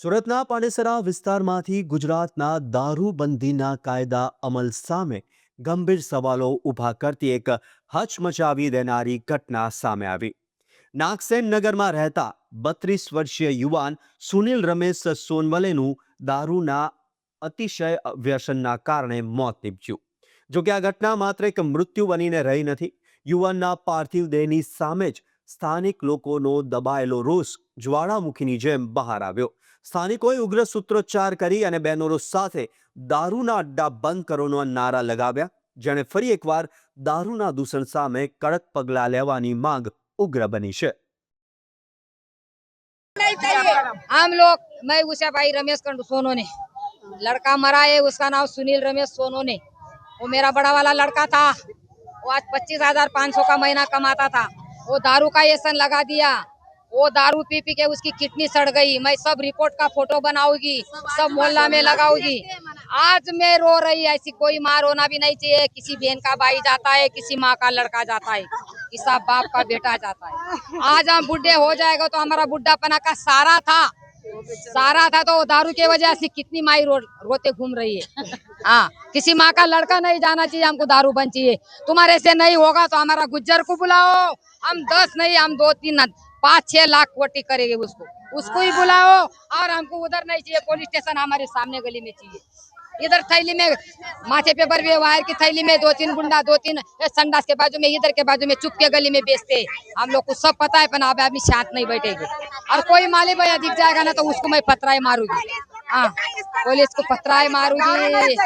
સુરતના પાનેસરા વિસ્તારમાંથી ગુજરાતના દારૂબંધીના કાયદા અમલ સામે ગંભીર સવાલો ઊભા કરતી એક હચમચાવી દેનારી ઘટના સામે આવી. નાગસેન નગરમાં રહેતા બત્રીસ વર્ષીય યુવાન સુનિલ રમેશ સોનવલેનું દારૂના અતિશય વ્યસનના કારણે મોત નીપજ્યું. જોકે આ ઘટના માત્ર એક મૃત્યુ બનીને રહી નથી, યુવાનના પાર્થિવ દેહની સામે જ સ્થાનિક લોકોનો દબાયેલો રોષ જ્વાળામુખીની જેમ બહાર આવ્યો સ્થાનિકોએ ઉગ્ર સૂત્રોચ્ચાર કરી અને બેનરો સાથે દારૂના અડ્ડા બંધ કરોના નારા લગાવ્યા જેણે ફરી એકવાર દારૂના દૂષણ સામે કડક પગલાં લેવાની માંગ ઉગ્ર બની છે हम लोग मैं उषा भाई रमेश कंडू सोनो ने लड़का मरा है उसका नाम सुनील रमेश सोनो ने वो मेरा बड़ा वाला लड़का था वो आज पच्चीस हजार पाँच सौ का महीना कमाता था वो दारू का एसन लगा दिया। वो दारू पी पी के उसकी किडनी सड़ गई। मैं सब रिपोर्ट का फ़ोटो बनाऊँगी सब मोहल्ला में लगाऊँगी। आज मैं रो रही ऐसी कोई माँ रोना भी नहीं चाहिए। किसी बहन का भाई जाता है किसी माँ का लड़का जाता है किसी बाप का बेटा जाता है। आज हम बुढ़े हो जाएगा तो हमारा बुढ़ापना का सारा था। सारा था तो दारू की वजह से कितनी माई रो, रोते घूम रही है। हाँ किसी माँ का लड़का नहीं जाना चाहिए हमको दारू बन चाहिए। तुम्हारे से नहीं होगा तो हमारा गुज्जर को बुलाओ। हम दस नहीं, हम दो तीन पाँच छह लाख कोटी करेंगे उसको। उसको ही बुलाओ और हमको उधर नहीं चाहिए पुलिस स्टेशन हमारे सामने गली में चाहिए। इधर थैली में माथे पे बर वायर की थैली में दो तीन गुंडा, दो तीन संडास के बाजू में, इधर के बाजू में चुप के गली में बेचते। हम लोग को सब पता है, पर अब आदमी शांत नहीं बैठेगी। और कोई माली भैया दिख जाएगा ना तो उसको मैं पथराई मारूँगी। हाँ पुलिस को पथराई मारूँगी।